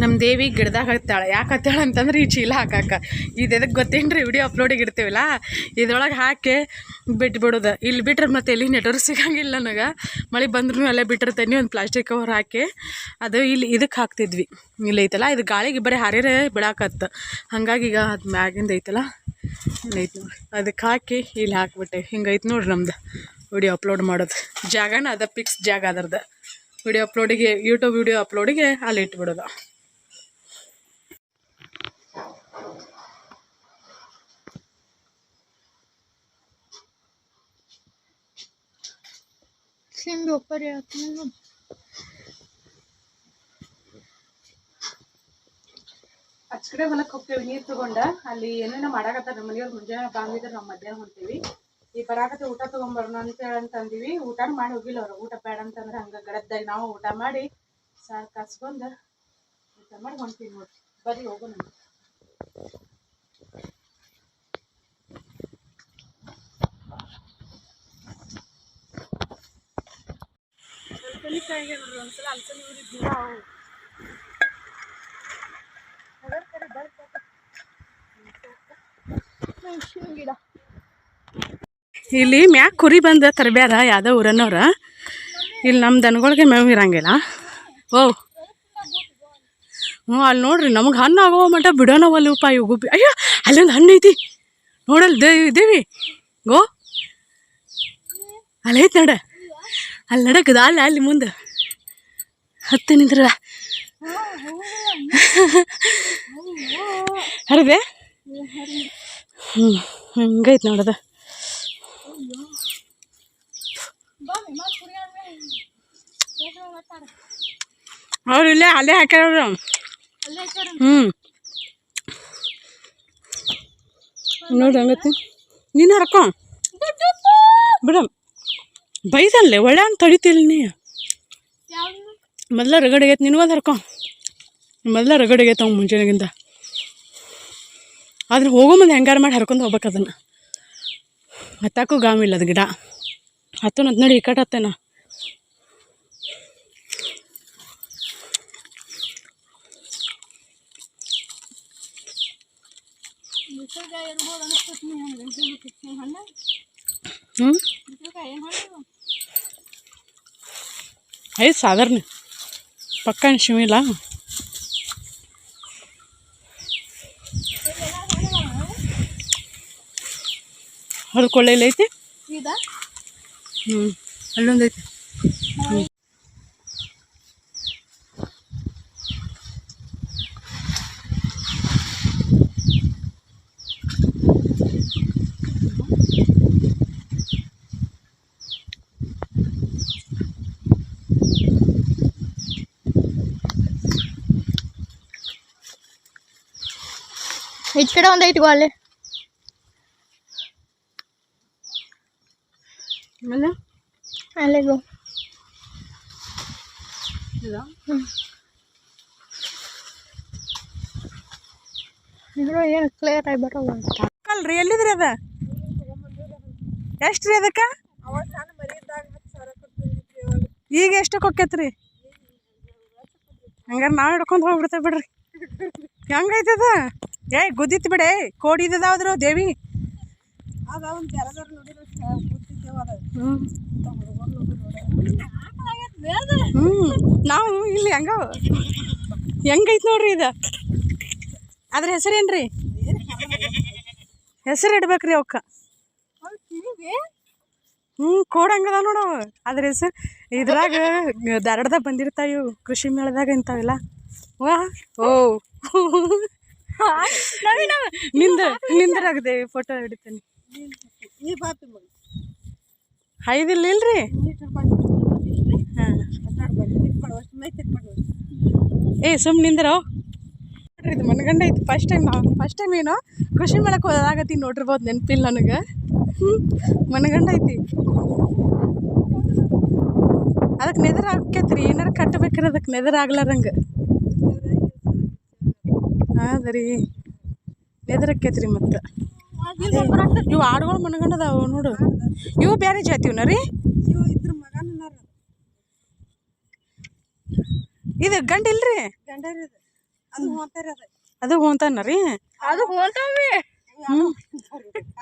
ನಮ್ಮ ದೇವಿ ಗಿಡದಾಗ ಹಾಕ್ತಾಳೆ ಯಾಕೆ ಹತ್ತಾಳೆ ಅಂತಂದ್ರೆ ಈ ಚೀಲ ಹಾಕಾಕ. ಇದು ಎದಕ್ಕೆ ಗೊತ್ತೇನ್ರಿ? ವಿಡಿಯೋ ಅಪ್ಲೋಡಿಗೆ ಇಡ್ತೀವಲ್ಲ. ಇದ್ರೊಳಗೆ ಹಾಕಿ ಬಿಟ್ಬಿಡೋದು. ಇಲ್ಲಿ ಬಿಟ್ರೆ ಮತ್ತೆ ಎಲ್ಲಿ ನೆಟ್ವರ್ಕ್ ಸಿಗಂಗಿಲ್ಲ ನನಗೆ. ಮಳೆ ಬಂದ್ರೂ ಅಲ್ಲೇ ಬಿಟ್ಟಿರ್ತೇನೆ ಒಂದು ಪ್ಲಾಸ್ಟಿಕ್ ಕವರ್ ಹಾಕಿ ಅದು ಇಲ್ಲಿ ಇದಕ್ಕೆ ಹಾಕ್ತಿದ್ವಿ. ಇಲ್ಲಿ ಐತಲ್ಲ? ಇದು ಗಾಳಿಗೆ ಬರೀ ಹಾರಿರೇ ಬಿಡಾಕತ್ತ. ಹಂಗಾಗಿ ಈಗ ಅದು ಮ್ಯಾಗಿಂದ ಐತಲ್ಲ? ಐತೆ ನೋಡಿ ಅದಕ್ಕೆ ಹಾಕಿ ಇಲ್ಲಿ ಹಾಕ್ಬಿಟ್ಟೆ. ಹಿಂಗೈತೆ ನೋಡ್ರಿ ನಮ್ದು. ವಿಡಿಯೋ ಅಪ್ಲೋಡ್ ಮಾಡೋದು. ಜಾಗನ ಅದ ಪಿಕ್ಸ್ ಜಾಗ ಅದರದ್ದು ವಿಡಿಯೋ ಅಪ್ಲೋಡಿಗೆ ಯೂಟ್ಯೂಬ್ ವಿಡಿಯೋ ಅಪ್ಲೋಡಿಗೆ ಅಲ್ಲಿ ಇಟ್ಬಿಡೋದು. ಅಚ್ಚಕಡೆ ಹೊಲಕ್ಕೆ ಹೋಗ್ತೇವೆ ನೀರು ತಗೊಂಡ. ಅಲ್ಲಿ ಏನೇನೋ ಮಾಡಾಕತ್ತಾರ ನಮ್ಮ ಮನೆಯವ್ರು ಮುಂಜಾನೆ ಬಾಂಗಿದ್ರೆ ನಾವು ಮಧ್ಯಾಹ್ನ ಹೊಂತೀವಿ ಈ ಬರಾಕತ್ತೆ ಊಟ ತಗೊಂಬರೋಣ ಅಂತ ಹೇಳಿ ಅಂತಂದಿವಿ. ಊಟ ಮಾಡಿ ಹೋಗಿಲ್ಲ ಅವ್ರು. ಊಟ ಬೇಡ ಅಂತಂದ್ರೆ ಹಂಗ ಗಡದ್ದಾಗಿ ನಾವು ಊಟ ಮಾಡಿ ಸಾರ್ ಕಾಸ್ಕೊಂಡು ಊಟ ಮಾಡಿ ಹೊಂಟೀವಿ ನೋಡಿ. ಬರ್ರಿ ಹೋಗೋಣ. ಮೆಣಸಿನ ಗಿಡ ಇಲ್ಲಿ ಮ್ಯಾಕ್ ಕುರಿ ಬಂದ ತರಬ್ಯಾರ ಯಾವುದೋ ಊರನ್ನೋರ ಇಲ್ಲಿ ನಮ್ಮ ದನಗಳಿಗೆ ಮೇವು ಇರಂಗಿಲ್ಲ. ಓ. ಹ್ಞೂ ಅಲ್ಲಿ ನೋಡ್ರಿ, ನಮಗೆ ಹಣ್ಣು ಆಗೋ ಮಟ್ಟ ಬಿಡೋಣವಲ್ಲಪ್ಪ ಇವು ಗುಬ್ಬಿ. ಅಯ್ಯೋ, ಅಲ್ಲೊಂದು ಹಣ್ಣು ಐತಿ. ನೋಡಲ್ ದೇವಿ ದೇವಿ. ಗೋ. ಅಲ್ಲಿ ಐತೆ ನಡ. ಅಲ್ಲಿ ನಡಕದ ಅಲ್ಲ ಅಲ್ಲಿ ಮುಂದೆ. ಹತ್ತು ನಿಂದ್ರ ಹರಿದೆ ಹ್ಞೂ ಹಂಗೈತೆ ನೋಡದ. ಅವ್ರು ಇಲ್ಲೇ ಅಲ್ಲೇ ಹಾಕ್ಯಾರ ಹ್ಞೂ. ನೋಡಿ ಹಂಗತಿ. ನೀನು ಹರ್ಕೊ ಬಿಡಮ್ ಬೈದಲ್ಲೇ ಒಳ್ಳೆ ಅಂತ ತಡಿತಿಲ್ಲ ನೀ. ಮೊದಲ ರಗಡಿಗೈತೆ ನೀನು ಒಂದು ಹರ್ಕೊ ಮೊದಲ ರಗಡಿಗೈತೆ ಅವ್ನು ಮುಂಜಾನೆಗಿಂತ ಆದ್ರೆ ಹೋಗೋ ಮುಂದೆ ಹೆಂಗಾರು ಮಾಡಿ ಹರ್ಕೊಂಡು ಹೋಗ್ಬೇಕು ಅದನ್ನು. ಹತ್ತಾಕೂ ಗಾಮಿಲ್ಲ ಅದು ಗಿಡ. ಹತ್ತು ನದ್ ನೋಡಿ ಈ ಕಟ್ ಹತ್ತೇನ ಐದು ಸಾಧಾರಣ. ಪಕ್ಕ ಶಿವಿಲ್ಲ ಹೊರಕೊಳ್ಳೆ ಐತಿ ಇದಾ ಹ್ಞೂ ಅಲ್ಲೊಂದು ಐತಿ ಈಚ ಕಡೆ ಒಂದು ಐತಿ ಆಮೇಲೆ ಅಲ್ಲಿಗೋ ಇದ್ರೂ ಏನು ಕ್ಲಿಯರ್ ಆಗಿ ಬರೋಲ್ಲ ಅಲ್ರಿ ಎಲ್ಲಿದ್ರಿ ಅದ? ಎಷ್ಟು ರೀ ಅದಕ್ಕೆ? ಈಗ ಎಷ್ಟಕ್ಕೆ ಹೊಕ್ಕೈತ್ರಿ? ಹಂಗಾರೆ ನಾವು ಹಿಡ್ಕೊಂಡು ಹೋಗ್ಬಿಡ್ತೇವೆ ಬಿಡ್ರಿ. ಹೆಂಗೈತದ? ಏಯ್ ಗುದ್ದಿತ್ತು ಬಿಡೇ. ಕೋಡಿದದಾವ್ರು ದೇವಿ. ಹ್ಞೂ ಹ್ಞೂ ನಾವು ಇಲ್ಲಿ ಹಂಗ ಹೆಂಗೈತೆ ನೋಡ್ರಿ ಇದು? ಅದ್ರ ಹೆಸರೇನ್ರಿ ಹೆಸರು ಇಡ್ಬೇಕ್ರಿ ಅವಕ್ಕ. ಹ್ಞೂ ಕೋಡ್ ಹಂಗದ ನೋಡವ ಅದ್ರ ಹೆಸರು ಇದ್ರಾಗ ಧಾರವಾಡದಾಗ ಬಂದಿರ್ತಾವ ಇವು ಕೃಷಿ ಮೇಳದಾಗ ಇಂಥವೆಲ್ಲ ವಾ ಓ. ನಿಂದ ನಿಂದ್ರಾಗದೆ ಫೋಟೋ ಹಿಡಿತೇನೆ. ಐದಿಲ್ಲ ಇಲ್ರಿ? ಹಾಂ. ಏ, ಸುಮ್ ನಿಂದ್ರೋ? ನೋಡ್ರಿ ಇದು ಮನಗಂಡ ಐತಿ ಫಸ್ಟ್ ಟೈಮ್ ಫಸ್ಟ್ ಟೈಮ್ ಏನು ಕೃಷಿ ಮೇಳಕ್ಕೆ ಹೋದಾಗತ್ತಿ ನೋಡಿರ್ಬೋದು ನೆನಪಿಲ್ಲ ನನಗೆ. ಮನಗಂಡ ಐತಿ. ಅದಕ್ಕೆ ನೆದರ್ ಹಾಕೈತ್ರಿ ಏನಾರ ಕಟ್ಟಬೇಕ್ರಿ, ಅದಕ್ಕೆ ನೆದರ್ ಆಗ್ಲಾರಂಗೆ ಹೌದ್ರಿ ನೆದರ್ ಆಕೈತ್ರಿ ಮತ್ತು. ಇವು ಆಡುಗಳು ಮನಗಂಡದಾವು ನೋಡು. ಇವು ಬೇರೆ ಜಾತಿವ್ನ ರೀ. ಇದು ಗಂಡ ಇಲ್ರಿ? ಅದು. ಹೊಂತಾನ ರೀ ಅದು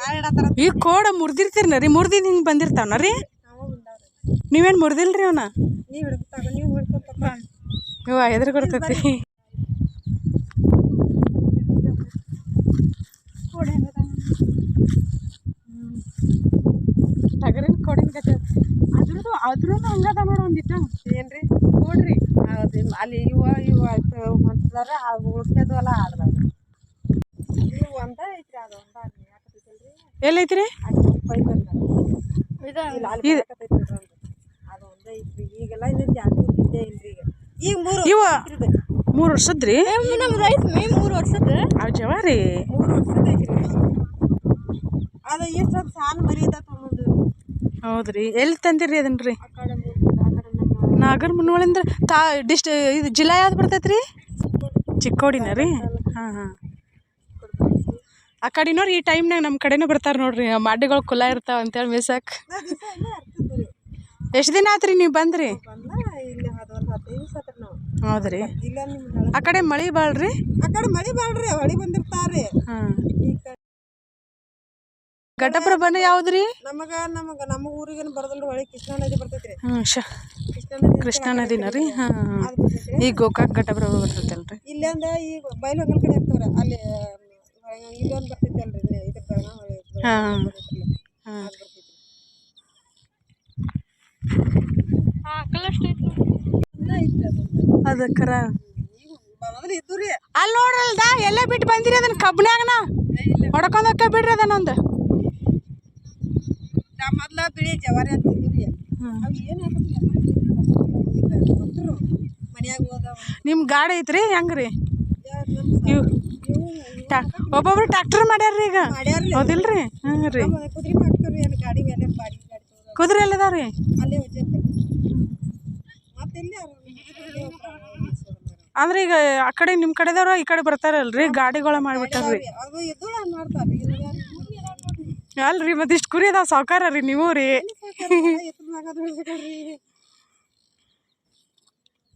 ಆಡತ್ತಾರ ಈ ಕೋಡ ಮುರಿದಿರ್ತೀರಿ ರೀ. ಮುರಿದಿದ್ದು ಹಿಂಗೆ ಬಂದಿರ್ತಾವನ ರೀ. ನೀವೇನು ಮುರಿದಿಲ್ರಿ ಅವನ? ನೀವು ಎದುರು ಕೊಡ್ತೈತಿ ಕೊಡಿ ಹಂಗದ ಟಗರಿನ ಕೊಡಿನ ಕತೆ ಅದ್ರದ್ದು ಅದ್ರೂ ಹಂಗದ ನೋಡು ಒಂದಿಟ್ಟು. ಏನ್ರಿ? ನೋಡ್ರಿ ಅದು ಅಲ್ಲಿ ಇವ ಇವ ಹೊಂಟಿದಾರ ಅದು ಉಳ್ಕ್ಯದವಲ್ಲ ಆಡ್ದಾಗ ಇವು ಒಂದ ಐತ್ರಿ ಅದು ಒಂದ ಅಲ್ಲಿ ಎಲ್ಲೈತ್ರಿ? ಇದು- ಅದು ಅದು ಒಂದ ಐತ್ರಿ. ಈಗೆಲ್ಲ ಇನ್ನು ಜಾಸ್ತಿ ಇದ್ದೇ ಇಲ್ರಿ ಈಗ. ಈಗ ಮೂರು ಇವ ಇದು. ಮೂರು ವರ್ಷದ್ರಿ? ನಮ್ಮ ಐತಿ ಮೇ ಮೂರು ವರ್ಷದ. ಅವ್ ಜವಾರಿ. ಮೂರು ವರ್ಷದ ಐತ್ರಿ ಅದು ಎಷ್ಟು ಸಾಲ ಮರಿ ಹೌದ್ರಿ. ಎಲ್ಲಿ ತಂದಿರಿ ಅದನ್ನ ರೀ ನಾಗರ ಮುನ್ನೋಳಿಂದ ತಾ ಡಿಸ್ಟ್ ಇದು ಜಿಲ್ಲಾ ಯಾವ್ದು ಬರ್ತೈತ್ರಿ? ಚಿಕ್ಕೋಡಿನ ರೀ ಹಾಂ ಹಾಂ. ಆ ಕಡೆನೋರು ಈ ಟೈಮ್ನಾಗ ನಮ್ಮ ಕಡೆನೂ ಬರ್ತಾರೆ ನೋಡ್ರಿ. ಮಾಡಿಗಳು ಕುಲ ಇರ್ತಾವ ಅಂತೇಳಿ ಮೇಸಕ್ಕೆ ಎಲ್ಲ ಎಷ್ಟು ದಿನ ಆತ್ರಿ ನೀವು ಬಂದ್ರಿ? ಹೌದ್ರಿ. ಆ ಕಡೆ ಮಳೆ ಬಾಳ್ರಿ? ಆ ಕಡೆ ಮಳಿ ಬಾಳ್ರಿ ಹೊಳಿ ಬಂದಿರ್ತಾರೆ ಹಾಂ. ಘಟಪ್ರಭನ ಯಾವ್ದ್ರಿ? ನಮಗ ನಮಗ ನಮ್ಮ ಊರಿಗೆ ಬರದಲ್ರಿ ಹೊಳಿ ಕೃಷ್ಣಾ ನದಿ ಬರ್ತೈತ್ರಿ. ಹ್ಞೂ ಶ. ಕೃಷ್ಣಾ ನದಿ ಕೃಷ್ಣಾ ನದಿನ ರೀ? ಹಾಂ ಈ ಗೋಕಾಕ್ ಘಟಪ್ರಭ ಬರ್ತೈತಲ್ರಿ? ಇಲ್ಲಿಂದ ಈ ಬಯಲು ಹೊಂಗಲ್ ಕಡೆ ಇರ್ತಾವ್ರಿ ಅಲ್ಲಿ ಇಲ್ಲೊಂದು ಬರ್ತೈತಿ ಅಲ್ರಿ ಇಲ್ಲಿ ಇದ್ರ ಬೆಳಗಾಂ ಹೊಳಿ ಹಾಂ. ಹಾಂ. ಅದು ಬರ್ತೈತ್ರಿ. ಒಂದ ಐತ್ರಿ ಅದೊಂದು. ಅದಕ್ಕರ? ಈಗ ರೀ ಅಲ್ಲಿ ನೋಡ್ರಲ್ದ ಎಲ್ಲೇ ಬಿಟ್ಟು ಬಂದಿರಿ ಅದನ್ನ ಕಬ್ನ್ಯಾಗನ? ಹೊಡ್ಕೊಂಡ್ ಬಿಡ್ರಿ ಅದನ್ನೊಂದು. ನಾ ಮೊದ್ಲ ಬಿಳಿ ಜವಾರಿ ರೀ ಅವು ಏನು ಕೊಟ್ಟರು ಮನ್ಯಾಗ ಹೋದ ನಿಮ್ಮ ಗಾಡಿ ಐತ್ರಿ ಹೆಂಗ್ರಿ? ಇವ್ ಇವು ಟಾ ಒಬ್ಬೊಬ್ರು ಟ್ರ್ಯಾಕ್ಟರ್ ಮಾಡ್ಯಾರ್ರಿ ಈಗ. ಹೌದಿಲ್ರಿ? ಹಾಂ ರೀ. ಕುದುರೆ ಮಾಡ್ತಾರ್ರಿ ಏನು ಗಾಡಿ ಮೇಲೆ ಬಾಡಿ ಗಾಡಿ ಕುದುರೆ ಎಲ್ಲದಾವ್ರಿ? ಅಲ್ಲೇ. ಅಂದ್ರೆ ಈಗ ಆ ಕಡೆ ನಿಮ್ಮ ಕಡೆದವ್ರು ಈ ಕಡೆ ಬರ್ತಾರಲ್ರಿ ಗಾಡಿಗಳ ಮಾಡ್ಬಿಟ್ಟಾರ್ರಿ. ಅದು ಇದು ನೋಡ್ರಿ ಅಲ್ರಿ, ಮತ್ತೆ ಇಷ್ಟು ಕುರಿ ಅದಾವ ಸಾವ್ಕಾರ ರೀ ನೀವು ರೀ.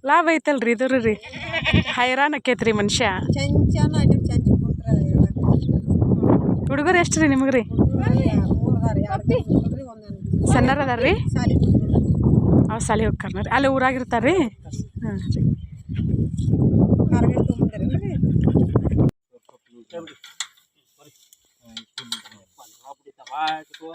ಲಾಭ ಐತಲ್ರಿ ಇದ್ರಿ ರೀ ಹೈರಾಣ ಆಕೈತ್ರಿ ಮನುಷ್ಯ. ಹುಡುಗರು ಎಷ್ಟು ರೀ ನಿಮಗೆ ರೀ ಅದಾರ್ರಿ? ಅದಾರಿ ರೀ ಅವ್ ಸಾಲಿ ಹೋಗ್ತಾರ ರೀ ಅಲ್ಲಿ ಊರಾಗಿರ್ತಾರ ರೀ ಹಾಂ ರೀ barco.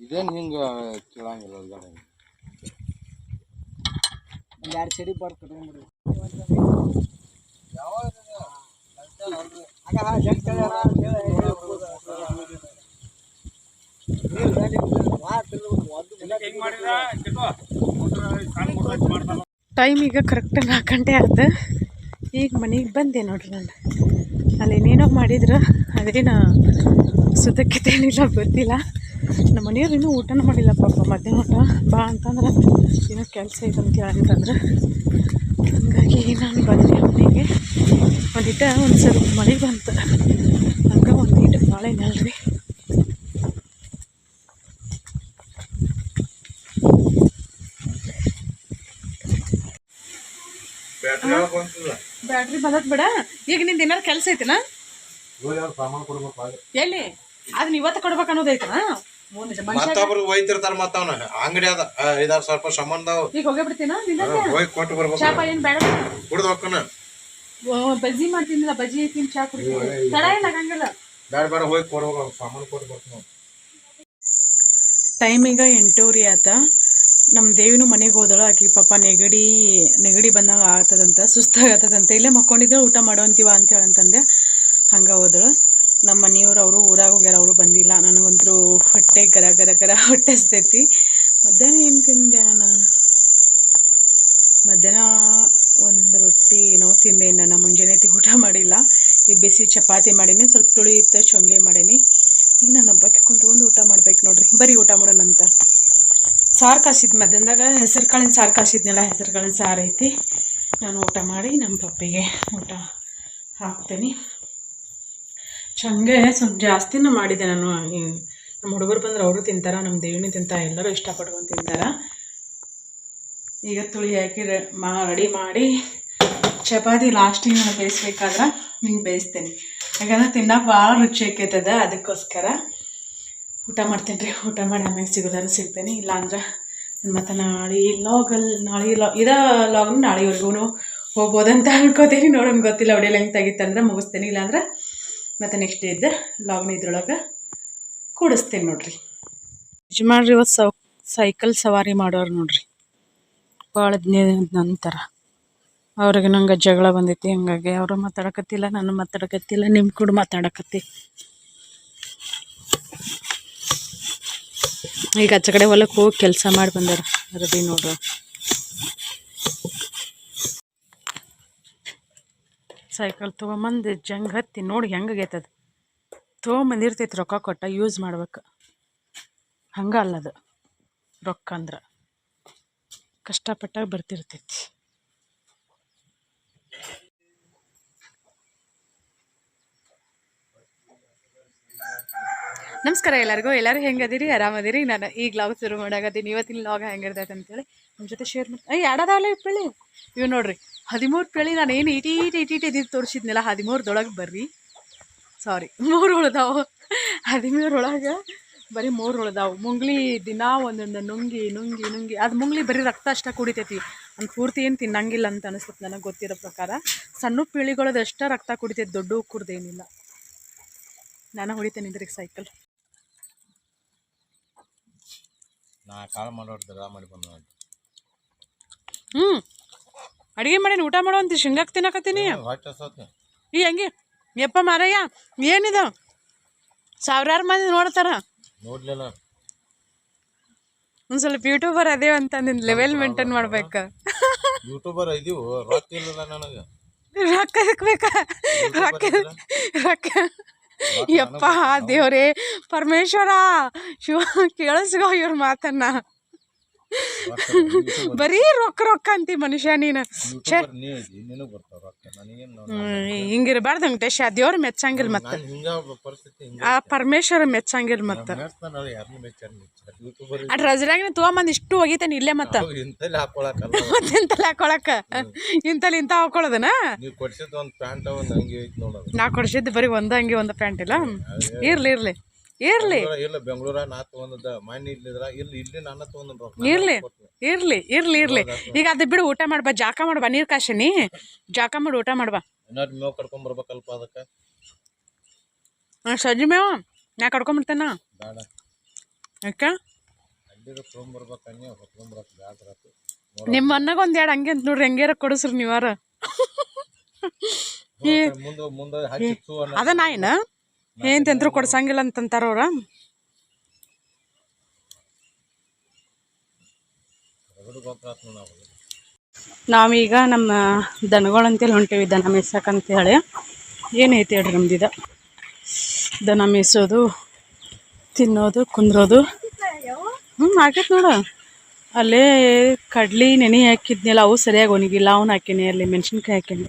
ಇದೇನು ಹಿಂಗೆ ಕೇಳಂಗಿಲ್ಲ ಗಾಡಿ ಎರಡು ಚಡಿ ಬಾರ್ ಕಟ್ಕೊಂಡ್ಬಿಡ್ರಿ ಟೈಮ್ ಈಗ ಕರೆಕ್ಟ್ ನಾಲ್ಕು ಗಂಟೆ ಆಯ್ತು. ಈಗ ಮನೆಗೆ ಬಂದೆ ನೋಡ್ರಿ ನಾನು. ಅಲ್ಲಿ ಏನೇನೋ ಮಾಡಿದ್ರು. ಅದೇನು ಏನಿಲ್ಲ ಗೊತ್ತಿಲ್ಲ. ನಮ್ಮ ಮನೆಯವ್ರು ಇನ್ನೂ ಊಟನೂ ಮಾಡಿಲ್ಲ ಪಾಪ ಮಧ್ಯಾಹ್ನ ಊಟ. ಬಾ ಅಂತಂದ್ರೆ ಏನೋ ಕೆಲಸ ಇದೆ ಅಂತ ಅಂತಂದ್ರೆ ಹಾಗಾಗಿ ನಾನು ಬಂದೆ ಮನೆಗೆ. ಒಂದಿಟ್ಟ ಒಂದು ಸ್ವಲ್ಪ ಮಳೆ ಬಂತು. ಹಂಗೆ ಒಂದಿಟ್ಟು ಬಾಳೆ ನೆಲ್ರಿ ಬ್ಯಾಟ್ರಿ ಬಂದತ್ ಬಿಡ. ಈಗ ನಿಂದ ಏನಾರು ಕೆಲಸ ಐತೆನಾ? ಎಲ್ಲಿ? ಅದನ್ನ ಇವತ್ತು ಕೊಡ್ಬೇಕು ಅನ್ನೋದೈತನ ಮತ್ತೊಬ್ರಿಗೆ ಒಯ್ತಿರ್ತಾರ ಮತ್ತ ಅವನ. ಅಂಗಡಿ ಅದ ಐದಾರು ಸಾವಿರ ರೂಪಾಯಿ ಸಂಬಂಧ ಈಗ ಹೋಗೇ ಬಿಡ್ತೀನ ಹಾ, ಹೋಗಿ ಕೊಟ್ಟು ಬರ್ಬೇಕು. ಚಾಪ ಏನು ಬೇಡ. ಕುಡ್ದು ಹೋಗ್ಕನ ಓ, ಬಜ್ಜಿ ಮಾಡ್ತಿದ್ದಿಲ್ಲ ಬಜ್ಜಿ ತಿನ್ ಚಾ ಕುಡಿತೀನಿ ತಡ ಏನ್ ಆಗಂಗಿಲ್ಲ ಬೇಡ ಬೇಡ ಹೋಗಿ ಕೊಡ್ಬೇಕು ಸಾಮಾನು ಕೊಟ್ಟು ಬರ್ತೀನಿ ಟೈಮ್ ಈಗ ಎಂಟೂರಿ ಆತ. ನಮ್ಮ ದೇವಿನೂ ಮನೆಗೆ ಹೋದಳು ಆಕಿ ಪಾಪ ನೆಗಡಿ ನೆಗಡಿ ಬಂದಾಗ ಆಗ್ತದಂತ ಸುಸ್ತಾಗತ್ತದಂತ ಇಲ್ಲೇ ಮಕ್ಕೊಂಡಿದ್ದೆ ಊಟ ಮಾಡೋಂತೀವ ಅಂತ ಹೇಳಂತಂದೆ. ಹಂಗ ಹೋದಳು. ನಮ್ಮ ಮನೆಯವ್ರು, ಅವರು ಊರಾಗ ಹೋಗ್ಯಾರ, ಅವರು ಬಂದಿಲ್ಲ. ನನಗಂತೂ ಹೊಟ್ಟೆ ಗರ ಗರ ಗರ ಹೊಟ್ಟೆ ಹಸ್ತೈತಿ ಮಧ್ಯಾಹ್ನ ಏನು ತಿಂದೆ ನಾನು? ಮಧ್ಯಾಹ್ನ ಒಂದು ರೊಟ್ಟಿ ಏನೋ ತಿಂದೆ. ನಾನು ಮುಂಜಾನೆ ಊಟ ಮಾಡಿಲ್ಲ. ಈಗ ಬಿಸಿ ಚಪಾತಿ ಮಾಡೀನಿ, ಸ್ವಲ್ಪ ತುಳಿ ಇತ್ತು ಶೊಂಗೆ ಮಾಡೀನಿ. ಈಗ ನಾನು ಹಬ್ಬಕ್ಕೆ ಕುಂತ್ಕೊಂಡು ಊಟ ಮಾಡ್ಬೇಕು ನೋಡ್ರಿ. ಬರೀ ಊಟ ಮಾಡೋಣಂತ ಸಾರು ಕಾಸಿದ್ದು ಮಧ್ಯಾಹ್ನದಾಗ ಹೆಸರು ಕಾಳಿನ ಸಾರು ಕಾಸಿದ್ನಲ್ಲ ಹೆಸರು ಕಾಳಿನ ಸಾರು ಐತಿ. ನಾನು ಊಟ ಮಾಡಿ ನಮ್ಮ ಪಪ್ಪಿಗೆ ಊಟ ಹಾಕ್ತೀನಿ. ಚಂಗೆ ಸ್ವಲ್ಪ ಜಾಸ್ತಿನೂ ಮಾಡಿದೆ ನಾನು. ನಮ್ಮ ಹುಡುಗರು ಬಂದ್ರೆ ಅವರು ತಿಂತಾರ, ನಮ್ಮ ದೇವಿನ ತಿಂತಾರೆ, ಎಲ್ಲರೂ ಇಷ್ಟಪಟ್ಕೊಂಡು ತಿಂತಾರೆ. ಈಗ ತುಳಿ ಹಾಕಿ ಮಾ ರೆಡಿ ಮಾಡಿ ಚಪಾತಿ ಲಾಸ್ಟಿಗೆ ನಾನು ಬೇಯಿಸ್ಬೇಕಾದ್ರೆ ಹಿಂಗೆ ಬೇಯಿಸ್ತೇನೆ. ಯಾಕಂದ್ರೆ ತಿನ್ನಕ್ಕೆ ಭಾಳ ರುಚಿ ಆಕೈತದ ಅದಕ್ಕೋಸ್ಕರ. ಊಟ ಮಾಡ್ತೀನಿ ರೀ ಊಟ ಮಾಡಿ ಆಮೇಲೆ ಸಿಗೋದಾರು ಸಿಗ್ತೇನೆ. ಇಲ್ಲಾಂದ್ರೆ ಮತ್ತು ನಾಳೆ ಲಾಗಲ್ ನಾಳೆ ಲಾ ಇದ ಲಾಗ್ನ ನಾಳೆವರೆಗೂ ಹೋಗ್ಬೋದಂತ ಅನ್ಕೋತೀನಿ. ನೋಡೋಣ ಗೊತ್ತಿಲ್ಲ ಹೊಡೆಯಲ್ಲ ಹೆಂಗೆ ತೆಗಿತಂದ್ರೆ ಮುಗಿಸ್ತೇನೆ. ಇಲ್ಲಾಂದ್ರೆ ಮತ್ತು ನೆಕ್ಸ್ಟ್ ಡೇ ಇದ್ದ ಲಾಗ್ನ ಇದ್ರೊಳಗೆ ಕೂಡಿಸ್ತೀನಿ ನೋಡ್ರಿ. ಯಜಮಾನ್ರಿ ಇವತ್ತು ಸೌ ಸೈಕಲ್ ಸವಾರಿ ಮಾಡೋರು ನೋಡ್ರಿ. ಭಾಳ ನಂತರ. ಅವ್ರಿಗೆ ನಂಗೆ ಜಗಳ ಬಂದೈತಿ, ಹಂಗಾಗಿ ಅವರು ಮಾತಾಡಕತ್ತಿಲ್ಲ, ನಾನು ಮಾತಾಡಕತ್ತಿಲ್ಲ ನಿಮ್ಮ ಕೂಡ ಮಾತಾಡಕತ್ತಿ. ಈಗ ಆಚೆ ಕಡೆ ಹೊಲಕ್ಕೆ ಹೋಗಿ ಕೆಲಸ ಮಾಡಿ ಬಂದಾರ, ಅರಬಿ ನೋಡ್ರಿ ಸೈಕಲ್ ತೊಗೊಂಬಂದು ಜಂಗ್ ಹತ್ತಿ ನೋಡಿ ಹೆಂಗಾಗೈತದ ತೊಗೊಂಬಂದಿರ್ತೈತಿ ರೊಕ್ಕ ಕೊಟ್ಟ ಯೂಸ್ ಮಾಡ್ಬೇಕು. ಹಂಗೆ ಅಲ್ಲದು ರೊಕ್ಕ ಅಂದ್ರೆ. ಕಷ್ಟಪಟ್ಟಾಗ ಬರ್ತಿರ್ತೈತಿ. ನಮಸ್ಕಾರ ಎಲ್ಲರಿಗೂ. ಎಲ್ಲರೂ ಹೆಂಗದಿರಿ ಆರಾಮದಿರಿ ನಾನು ಈಗ ಲಾಗ್ ಶುರು ಮಾಡಾಕತ್ತೀನಿ ಇವತ್ತಿನ ಲಾಗ್ ಹೆಂಗಿರ್ತೈತೆ ಅಂತೇಳಿ. ನಿಮ್ಮ ಜೊತೆ ಶೇರ್ ಮಾಡಿ ಅಯ್ಯ ಎರಡದಾವಲ್ಲ ಪೇಳಿ ಇವು ನೋಡ್ರಿ, ಹದಿಮೂರು ಪೇಳಿ ನಾನು ಏನು ಇಟಿ ಇಟಿ ಇದ್ದಿದ್ದು ತೋರಿಸಿದ್ನಲ್ಲ, ಹದಿಮೂರದೊಳಗೆ ಬರ್ರಿ. ಸಾರಿ ಮೂರು ಉಳ್ದಾವು ಹದಿಮೂರೊಳಗೆ ಬರೀ ಮೂರು ಉಳ್ದಾವು ಮುಂಗ್ಲಿ ದಿನ ಒಂದೊಂದು ನುಂಗಿ ನುಂಗಿ ನುಂಗಿ. ಅದು ಮುಂಗ್ಲಿ ಬರೀ ರಕ್ತ ಅಷ್ಟ ಕುಡಿತೈತಿ. ಅಂತ ಪೂರ್ತಿ ಏನು ತಿನ್ನಂಗಿಲ್ಲ ಅಂತ ಅನಿಸುತ್ತೆ ನನಗೆ ಗೊತ್ತಿರೋ ಪ್ರಕಾರ. ಸಣ್ಣ ಪೀಳಿಗಳದ್ದು ರಕ್ತ ಕುಡಿತೈತಿ, ದೊಡ್ಡ ಕುಡ್ದೇನಿಲ್ಲ ನಾನು ಹೊಡಿತೇನೆ ಇದ್ರಿಗೆ ಸೈಕಲ್ ನಾ ಕಾಳು ಮಾಡೋರು ದರ ಮಾಡಿ ಬಂದ ಹ್ಞೂ ಅಡುಗೆ ಮಾಡೀನಿ ಊಟ ಮಾಡೋ ಅಂತ ಶೇಂಗಾಕ್ ತಿನ್ನಕತ್ತೀನಿ? ಈ ಹಂಗೆ. ಯಪ್ಪ ಮಾರಯ್ಯ ಏನಿದು? ಸಾವಿರಾರು ಮಂದಿ ನೋಡ್ತಾರ. ನೋಡ್ಲಿಲ್ಲ. ಒಂದು ಸ್ವಲ್ಪ ಯೂಟ್ಯೂಬರ್ ಅದೇವ ಅಂತ ನಿನ್ನ ಲೆವೆಲ್ ಮೇಂಟೈನ್ ಮಾಡ್ಬೇಕು. ಯೂಟ್ಯೂಬರ್ ಇದೀವು. ರೊಕ್ಕ ಇಲ್ಲ ನನಗೆ. ರೊಕ್ಕ ಎದಕ್ ಬೇಕಾ ರೊಕ್ಕ ರೊಕ್ಕ. ಯಪ್ಪ ದೇವ್ರೇ ಪರಮೇಶ್ವರ. ಶಿವ ಕೇಳಿಸ್ಗೋ ಇವ್ರ ಮಾತನ್ನ. ಬರೀ ರೊಕ್ಕ ರೊಕ್ಕ ಅಂತಿ ಮನುಷ್ಯ ನೀನು. ಛೇ. ಹಿಂಗಿರ್ಬಾರ್ದು ವೆಂಕಟೇಶ ದೇವ್ರ ಮೆಚ್ಚಂಗಿಲ್ಲ ಮತ್ತೆ. ಹಿಂಗ ಆ ಪರಮೇಶ್ವರ ಮೆಚ್ಚಂಗಿಲ್ಲ ಮತ್ತೆ. ಅಟ್ ಆ ರಜರಾಗಿನ ತೊಗೊಂಬಂದು ಇಷ್ಟು ಒಗಿತೇನೆ ಇಲ್ಲೇ ಮತ್ತೆ? ಇಂತಲ್ಲಿ ಹಾಕೊಳಕ? ಇಂತಲ್ಲಿ ಇಂತ ಹಾಕೊಳ್ಳೋದನ ನಾ ಕೊಡ್ಸಿದ್ದು ಬರೀ ಒಂದ ಅಂಗಿ ಒಂದು ಪ್ಯಾಂಟ್ ಇಲ್ಲ? ಇರ್ಲಿ ಇರ್ಲಿ. ಇರ್ಲಿ. ಇಲ್ಲ ಬೆಂಗಳೂರ ನಾ ತಗೊಂಡದ ಮನೆ ಇಲ್ಲಿದ್ರ ಇಲ್ಲಿ ಇಲ್ಲಿ ನಾನು ತಗೊಂಡ್ ಇರ್ಲಿ ಇರ್ಲಿ ಇರ್ಲಿ ಇರ್ಲಿ. ಈಗ ಅದು ಬಿಡು ಊಟ ಮಾಡ್ಬಾ ಜಾಕ ಮಾಡ್ಬಾ ನೀರ್ ಕಾಶನಿ ಜಾಕ ಮಾಡಿ ಊಟ ಮಾಡ್ಬಾ. ಏನಾದ್ರು ಮೇವ್ ಕರ್ಕೊಂಡ್ ಬರ್ಬೇಕಲ್ಪ ಅದಕ್ಕೆ. ಸಜ್ಜಿ ಮೇವ ನಾ ಕಡ್ಕೊಂಡ್ಬಿಡ್ತೇನ ಬೇಡ. ಯಾಕ? ಅಲ್ಲಿರೋ ತೊಗೊಂಬರ್ಬೇಕು ಅನ್ನಿ ಹೊತ್ಕೊಂಬರಕ್ಕೆ ಬೇಡ್ರಾತು ನಿಮ್ಮ ಅಣ್ಣಗ ಒಂದ್ ಎರಡು ಹಂಗೆ ಅಂತ ನೋಡ್ರಿ ಹೆಂಗ್ಯಾರ ಕೊಡಿಸ್ರಿ ನೀವಾರ. ಅದ ನಾಯಿನ ಏನ್ ತಂದ್ರು ಕೊಡ್ಸಂಗಿಲ್ಲ ಅಂತಂತಾರ ಅವ್ರ? ನಾವು ನಾವೀಗ ನಮ್ಮ ದನಗಳಂತೇಳಿ ಹೊಂಟೇವಿ ದನ ಹೇಳಿ ಏನೈತಿ ಹೇಳ್ರಿ ನಮ್ದಿದ ದನ ಮೇಯ್ಸೋದು ತಿನ್ನೋದು ಕುಂದ್ರೋದು. ಹ್ಞೂ ಆಗೈತೆ ನೋಡು. ಅಲ್ಲೇ ಕಡ್ಲಿ ನೆನೆ ಹಾಕಿದ್ನಲ್ಲ ಅವು ಸರಿಯಾಗಿ ಒಣಗಿಲ್ಲ ಅವನು ಹಾಕೀನಿ ಅಲ್ಲಿ ಮೆಣಸಿನ್ಕಾಯಿ ಹಾಕೀನಿ.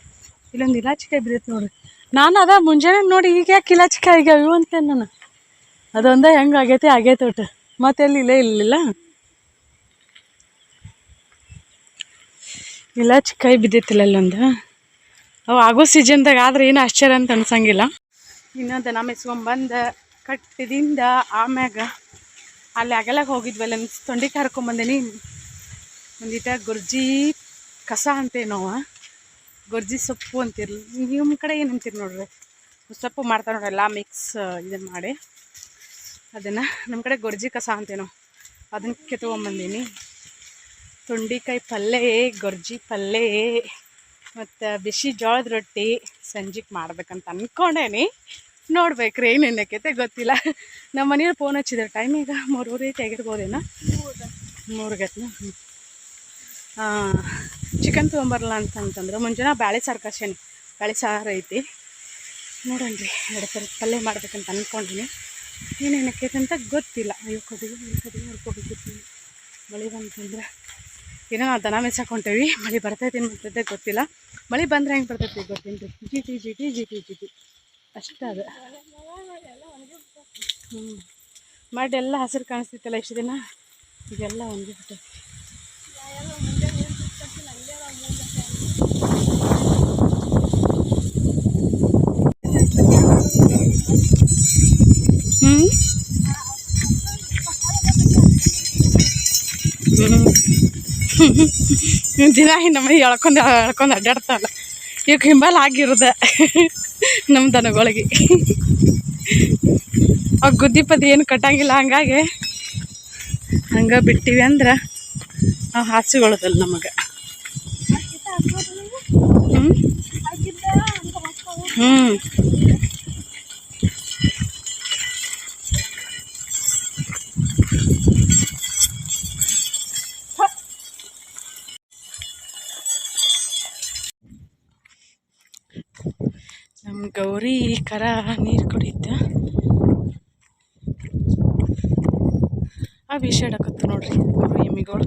ಇಲ್ಲೊಂದು ಇಲಾಚಿಕಾಯಿ ಬಿದ್ದೈತೆ ನೋಡ್ರಿ. ನಾನು ಅದ ಮುಂಜಾನೆ ನೋಡಿ ಈಗ ಯಾಕೆ ಆಗ್ಯಾವ ಇವು ಅಂತೇನೆ ನಾನು. ಅದೊಂದ ಹೆಂಗೆ ಆಗೈತಿ ಆಗೈತೆ ಒಟ್ಟು ಮತ್ತೆ ಎಲ್ಲಿ ಇಲ್ಲೇ ಇಲ್ಲ ಕೈ ಬಿದ್ದಿತ್ತಿಲ್ಲ ಅಲ್ಲೊಂದು. ಅವು ಆಗೋ ಸೀಸನ್ದಾಗ ಆದ್ರೆ ಏನು ಆಶ್ಚರ್ಯ ಅಂತ ಅನ್ಸಂಗಿಲ್ಲ. ಇನ್ನೊಂದು ದನ ಇಸ್ಕೊಂಬಂದು ಕಟ್ಟಿದಿಂದ ಆಮ್ಯಾಗ ಅಲ್ಲಿ ಅಗಲಾಗ ಹೋಗಿದ್ವಲ್ಲ ತೊಂಡಿ ಕರ್ಕೊಂಬಂದಿನಿ ಒಂದಿಟ ಗುರ್ಜಿ ಕಸ ಅಂತೇವೆ ನಾವು ಗುರ್ಜಿ ಸೊಪ್ಪು ಅಂತಿರ್ಲಿ ನಿಮ್ಮ ಕಡೆ ಏನು ಅಂತೀರಿ ನೋಡ್ರಿ? ಸೊಪ್ಪು ಮಾಡ್ತಾರೆ ನೋಡ್ರಿ, ಎಲ್ಲ ಮಿಕ್ಸ್ ಇದನ್ನು ಮಾಡಿ. ಅದನ್ನು ನಮ್ಮ ಕಡೆ ಗೊರ್ಜಿ ಕಸ ಅಂತೇನೋ ಅದನ್ನು ಕೆತ್ಕೊಂಬಂದೀನಿ ತೊಂಡಿಕಾಯಿ ಪಲ್ಯ ಗೊರ್ಜಿ ಪಲ್ಯ ಮತ್ತು ಬಿಸಿ ಜೋಳದ ರೊಟ್ಟಿ ಸಂಜೆಗೆ ಮಾಡ್ಬೇಕಂತ ಅಂದ್ಕೊಂಡೇನಿ ನೋಡ್ಬೇಕ್ರಿ ಏನೇನಕ್ಕೈತೆ ಗೊತ್ತಿಲ್ಲ. ನಮ್ಮ ಮನೇಲಿ ಫೋನ್ ಹಚ್ಚಿದ್ರೆ ಟೈಮ್ ಈಗ ಮೂರುವರೆ ಐತೆ ಆಗಿರ್ಬೋದೇನೋ? ಮೂರು ಗಂಟೆ. ಚಿಕನ್ ತೊಗೊಂಬರಲ್ಲ ಅಂತಂತಂದ್ರೆ, ಮುಂಜಾನೆ ಬ್ಯಾಳೆ ಸಾರು ಕರ್ಸೇನಿ ಬ್ಯಾಳೆ ಸಾರು ಐತಿ. ನೋಡೋಣ್ರಿ ಎರಡು ಥರದ ಪಲ್ಯ ಮಾಡ್ಬೇಕಂತ ಅಂದ್ಕೊಂಡಿನಿ ಏನೇನು ಅಂತ ಗೊತ್ತಿಲ್ಲ. ಅಯ್ಯೋ ಕದಿಗೆ ಕಡೆಗೆ ನೋಡ್ಕೋಬೇಕಿತ್ತು ಮಳೆ ಬಂತಂದ್ರೆ ಏನೋ ನಾವು ದನ ಮೇಯ್ಸಕ್ಕೆ ಹೊಂಟೇವಿ ಮಳೆ ಬರ್ತೈತೆ ಏನು ಬರ್ತೈತೆ ಗೊತ್ತಿಲ್ಲ. ಮಳೆ ಬಂದ್ರೆ ಹೆಂಗೆ ಬರ್ತೈತಿ ಗೊತ್ತೇನು ರೀ ಜಿ ಟಿ ಜಿ ಟಿ ಅಷ್ಟೇ ಅದು. ಹ್ಞೂ ಮಡ್ ಎಲ್ಲ ಹಸಿರು ಕಾಣಿಸ್ತಿತ್ತಲ್ಲ ಇಷ್ಟು ದಿನ? ಇದೆಲ್ಲ ಒಂದು ಬಿಟ್ಟೈತಿ ಹ್ಞೂ ಹ್ಞೂ ದಿನ ನಮ್ಮ ಎಳ್ಕೊಂಡು ಎಳ್ಕೊಂಡು ಅಡ್ಡಾಡ್ತಾವಲ್ಲ ಇವಾಗ ಹಿಂಬಲ್ ಆಗಿರುದ ನಮ್ಮ ದನಗಳಿಗೆ. ಅವ್ ಗುದ್ದಿ ಪದ ಏನು ಕಟ್ಟಂಗಿಲ್ಲ, ಹಂಗಾಗಿ ಹಂಗೆ ಬಿಟ್ಟಿವಿ ಅಂದ್ರೆ ಅವು ಹಾಸಿಗೊಳ್ಳೋದಲ್ಲ ನಮಗೆ. ಹ್ಞೂ ಹ್ಞೂ ಗೌರಿ ಕರ ನೀರು ಕುಡಿತ ಆ ವಿಷಾಡಕತ್ತು ನೋಡ್ರಿ ಅವು ಎಮ್ಮಿಗಳು.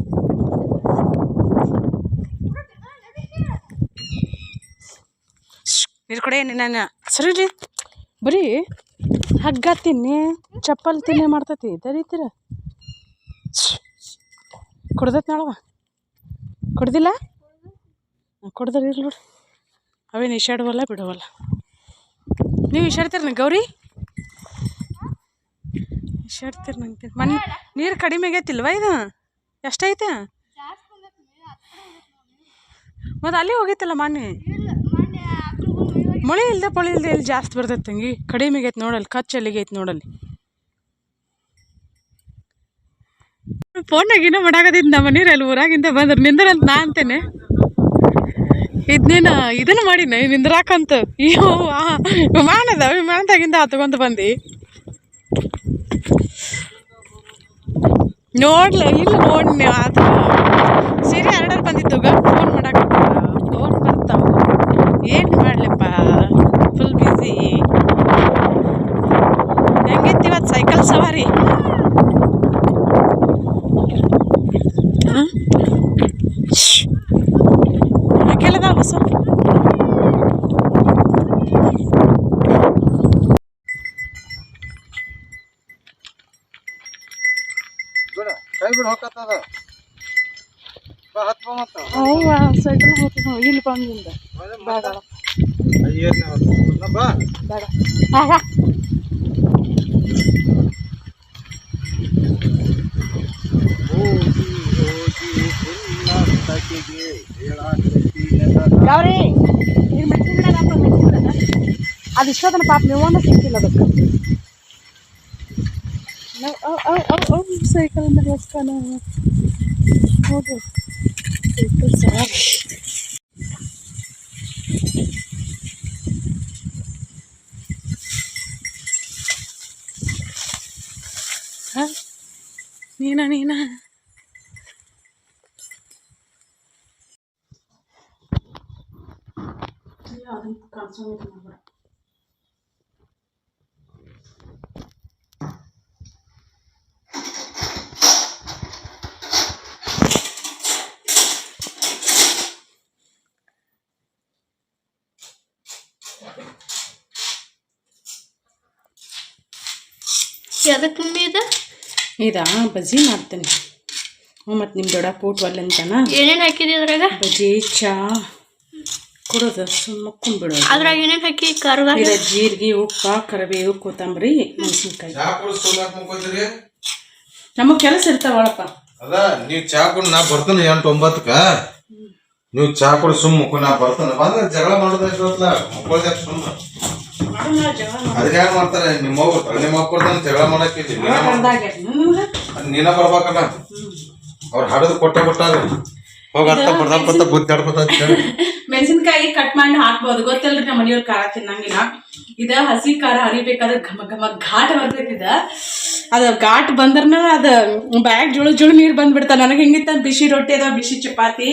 ನೀರು ಕೊಡೆ, ನಾನು ಸರಿ ರೀ ಬರೀ ಹಗ್ಗ ತಿನ್ನಿ, ಚಪ್ಪಲ್ ತಿನ್ನಿ ಮಾಡ್ತತಿ ದರಿತೀರ ಕುಡ್ದತ್ ನಾಳವ ಕುಡ್ದಿಲ್ಲ? ಕುಡ್ದ್ರಿ ಇರ್ಲಿ ನೋಡ್ರಿ. ಅವೇನು ಈಶಾಡುವಲ್ಲ ಬಿಡುವಲ್ಲ. ನೀವು ಇಶಾಡ್ತೀರ ಗೌರಿ? ಇಶಾಡ್ತೀರ ನಂಗೆ. ಮನೆ ನೀರು ಕಡಿಮೆ ಆಗೈತಿಲ್ವ ಇದು? ಎಷ್ಟೈತೆ? ಮತ್ತು ಅಲ್ಲಿ ಹೋಗೈತಲ್ಲ ಮೊನ್ನೆ ಮಳೆ ಇಲ್ಲದೆ ಪಳಿ ಇಲ್ಲದೆ ಇಲ್ಲಿ ಜಾಸ್ತಿ ಬರ್ತೈತೆ ತಂಗಿ ಕಡಿಮೆ ಆಗೈತೆ ನೋಡಲ್ಲಿ ಅಲ್ಲಿಗೆ ಎಲ್ಲಿಗೈತೆ ನೋಡಲ್ಲಿ. ಫೋನಾಗಿನ್ನೂ ಮಾಡಾಕತ್ತಿದ್ದು ನಮ್ಮ ಅಲ್ಲಿ ಊರಾಗಿಂದ ಬಂದ್ರೆ. ನಿಂದ್ರಂತ ನಾ ಅಂತೇನೆ. ಇದನ್ನೇನ ಇದನ್ನ ಮಾಡಿನ ನಿಂದ್ರಾಕಂತ. ಅಯ್ಯೋ ವಿಮಾನದ, ವಿಮಾನದಾಗಿಂದ ಹತ್ಕೊಂತ ಬಂದು. ನೋಡ್ಲ, ಇಲ್ಲ ನೋಡಿ ಅದು ಸೀರೆ ಆರ್ಡರ್ ಬಂದಿತ್ತು ಫೋನ್ ಮಾಡಾಕ ಫೋನ್ ಬರ್ತಾವ. ಏನು ಮಾಡ್ಲಪ್ಪ? ಫುಲ್ ಬ್ಯುಸಿ ಹೆಂಗಿತ್ತು ಇವತ್ತು ಸೈಕಲ್ ಸವಾರಿ ಹಾಂ ಕೆಲದ ಹೊಸ ಬಿಡ ಕೈ ಬಿಡ ಹೋಗತ್ತದ ಬಾ ಹತ್ ಬಾ ಮತ್ತ ಅವ್ವ ಸೈಕಲ್ ಹೋಗ್ತದ ಇಲ್ಲಿ ಬಂದಿಂದ ಬೇಡ ಏನ್ ಬಾ ಬೇಡ ಆಗ ಹೋಗಿ ಹೋಗಿ ಎಲ್ಲ ತಗಿಗೆ ಹೇಳಾಕತ್ತಿ ಎಲ್ಲ ಗೌರಿ ಈಗ ಮೆಣಸಿನ ಗಿಡ ಹಾಕೋ ಮೆಣಸಿನ ಗಿಡ ಅದು ಇಷ್ಟೊತ್ತನ ಪಾಪ ನೀವು ಸಿಕ್ಕಿಲ್ಲ ಅದಕ್ಕೆ ನಾವು ಅವ್ ಅವ್ ಅವ್ ಅವ್ ಸೈಕಲ್ ಮೇಲೆ ಹೋಗ್ತಾನ ಹೌದು ಸೈಕಲ್ ಸವಾರಿ ಹ? ನೀನ ನೀನ ಎದಕ್ಕೆ ಮಮ್ಮಿ ಇದು ಇದಾ ಬಜ್ಜಿ ಮಾಡ್ತೇನೆ. ಹ್ಞೂ ಮತ್ತು ನಿಮ್ಮ ದೊಡ್ಡ ಪೂಟ್ ಒಲ್ಲೆ ಅಂತಾನ ಏನೇನು ಹಾಕಿದಿ ಅದ್ರಾಗ? ಬಜ್ಜಿ ಚಾ. ಕುಡೋದು ಸುಮ್ಮ ಕುಂಬಿಡೋ ಅದ್ರಾಗ ಏನೇನು ಹಾಕಿ? ಕರ್ವ ಇದು ಜೀರಿಗೆ ಉಪ್ಪು ಕರಿಬೇವು ಕೊತ್ತಂಬರಿ ಮೆಣಸಿನ್ಕಾಯಿ. ನಮಗೆ ಕೆಲಸ ಇರ್ತಾವಳಪ್ಪ. ಅದ ನೀವು ಚಾ ಕುಡ್ ನಾ ಬರ್ತೇನೆ ಎಂಟು ಒಂಬತ್ತಕ್ಕ ನೀವು ಚಾ ಕುಡ್ ಸುಮ್ಮ ನಾ ಬರ್ತೇನೆ. ಬಂದ್ರೆ ಜಗಳ ಮಾಡೋದ ಎಷ್ಟೊತ್ಲ ಮುಕ್ಕೊಳ್ದಾಗ ಸುಮ್ಮ ಅದ್ರ ಯಾರು ಮಾಡ್ತಾರೆ? ನಿಮ್ಮ ಅವ್ರು ನಿಮ್ಮ ಕೊಡ್ತಾನೆ ಜಗಳ ಮಾಡಕ್ಕೆ. ನೀನ ಅದ್ ಬರ್ಬೇಕಲ್ಲ. ಅವ್ರು ಹಡದು ಕೊಟ್ಟೆ ಕೊಟ್ಟಾರ ಹೋಗ ಅರ್ಥ ಬರ್ದಾಡ್ಕೊತ ಗುದ್ದಾಡ್ಕೊತ ಮೆಣಸಿನ್ಕಾಯಿ ಕಟ್ ಮಾಡಿ ಹಾಕ್ಬೋದು. ಗೊತ್ತಲ್ರಿ ನಮ್ಮ ಮನೆಯವ್ರ ಖಾರ ತಿನ್ನಂಗಿಲ್ಲ. ಇದ ಹಸಿ ಖಾರ ಹರಿಬೇಕಾದ್ರೆ ಘಮ ಘಮ ಘಾಟ್ ಬರ್ತೈತಿದ ಅದ ಘಾಟ್ ಬಂದ್ರನ ಅದ ಬ್ಯಾಗ್ ಜುಳು ಜುಳು ನೀರು ಬಂದ್ಬಿಡ್ತಾವ. ನನಗೆ ಹೆಂಗಿತ್ತ ಬಿಸಿ ರೊಟ್ಟಿ ಅದ ಬಿಸಿ ಚಪಾತಿ.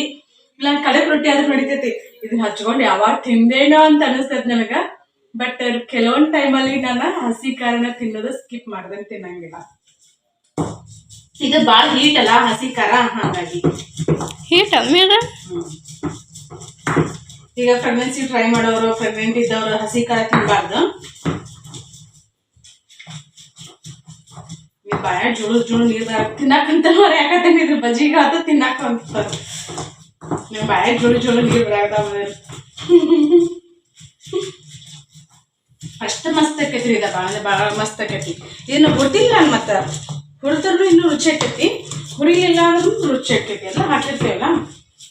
ಇಲ್ಲ ಕಡಕ್ ರೊಟ್ಟಿ ಆದ್ರೂ ನಡಿತೈತಿ. ಇದನ್ನ ಹಚ್ಕೊಂಡು ಯಾವಾಗ ತಿಂದೇನೋ ಅಂತ ಅನಿಸ್ತದ ನನಗ. ಬಟ್ ಕೆಲವೊಂದ್ ಟೈಮಲ್ಲಿ ನಾನು ಹಸಿ ಖಾರನ ತಿನ್ನೋದು ಸ್ಕಿಪ್ ಮಾಡ್ದಂಗೆ ತಿನ್ನಂಗಿಲ್ಲ. ಇದು ಭಾಳ ಹೀಟ್ ಅಲ್ಲ ಹಸಿ ಖಾರ ಹಾಗಾಗಿ. ಹೀಟ್ ಅಮ್ಮಿದ ಈಗ ಪ್ರೆಗ್ನೆನ್ಸಿ ಟ್ರೈ ಮಾಡೋರು ಪ್ರೆಗ್ನೆಂಟ್ ಇದ್ದವರು ಹಸಿ ಖಾರ ತಿನ್ನಬಾರ್ದು ನೀವು ಬಾಯ ಜುಳು ಜುಳು ನೀರ್ ತಿನ್ನಕ್ಕಂತ ಮರ ಯಾಕಂತ ಇದ್ರ? ಬಜ್ಜಿಗೆ ಅದು ತಿನ್ನಕ್ಕ ಅಂತಾರ ನೀವು ಬಾಯ ಜುಳು ಜುಳು ನೀರು ಬರಾಗ್ತಾವ ಅಷ್ಟು ಮಸ್ತ್ ಆಕೈತಿ ರೀ ಇದಪ್ಪ ಭಾಳ ಭಾಳ ಮಸ್ತ್ ಆಕೈತಿ. ಇದನ್ನ ಗೊತ್ತಿಲ್ಲ ನಾನು ಮತ್ತೆ? ಹುರಿದ್ರೂ ಇನ್ನೂ ರುಚಿ ಆಕೈತಿ. ಹುರಿಲಿಲ್ಲ ಅಂದ್ರೂ ರುಚಿ ಆಕೈತಿ. ಎಲ್ಲ ಹಾಕಿರ್ತೀವಲ್ಲ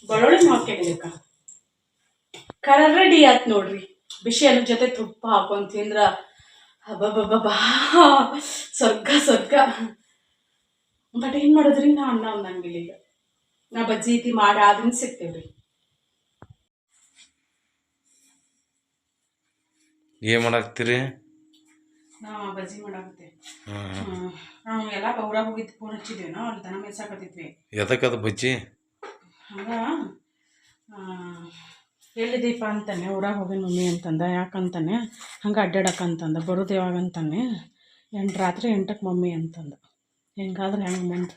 ಬೆಳ್ಳುಳ್ಳಿ ಅಕ್ಕ ಕರ ರೆಡಿ ಆಯ್ತು ನೋಡ್ರಿ. ಬಿಸಿ ಅನ್ನ ಜೊತೆ ತುಪ್ಪ ಹಾಕೊಂಡ್ ತಿಂದ್ರ ಹಬ್ಬಬ್ಬಬ್ಬಾ ಸ್ವರ್ಗ ಸ್ವರ್ಗ. ಬಟ್ ಏನ್ ಮಾಡೋದ್ರಿ? ನಾ ಅನ್ನ ಅನ್ನಂಗಿಲ್ಲ ಈಗ ನಾ ಬಜ್ಜಿ ಮಾಡಿ ಅದನ್ನ ಸಿಗ್ತೇವ್ರಿ. ಏನ್ ಮಾಡಾಕ್ತೀರಿ ನಾವು ಬಜ್ಜಿ ಮಾಡಾಕತ್ತೆ ನಾವು ಎಲ್ಲ ಊರಾಗ ಹೋಗಿದ್ದು ಫೋನ್ ಹಚ್ಚಿದ್ವಿ ನಾವು ಅಲ್ಲಿ ದನ ಮೇಯ್ಸಾಕತ್ತಿದ್ವಿ ಎದಕ್ಕದ ಬಜ್ಜಿ? ಹಂಗ ಎಲ್ಲಿದೀಪ ಅಂತಾನೆ ಊರಾಗ ಹೋಗಿನ ಮಮ್ಮಿ ಅಂತಂದ ಯಾಕಂತಾನೆ ಹಂಗೆ ಅಡ್ಡಾಡಕ್ಕಂತಂದ ಬರೋದು ಯಾವಾಗ ಅಂತಾನೆ ಎಂಟು ರಾತ್ರಿ ಎಂಟಕ್ಕೆ ಮಮ್ಮಿ ಅಂತಂದ. ಹೆಂಗಾದ್ರೆ ಹೆಂಗೆ ಮುಂದೆ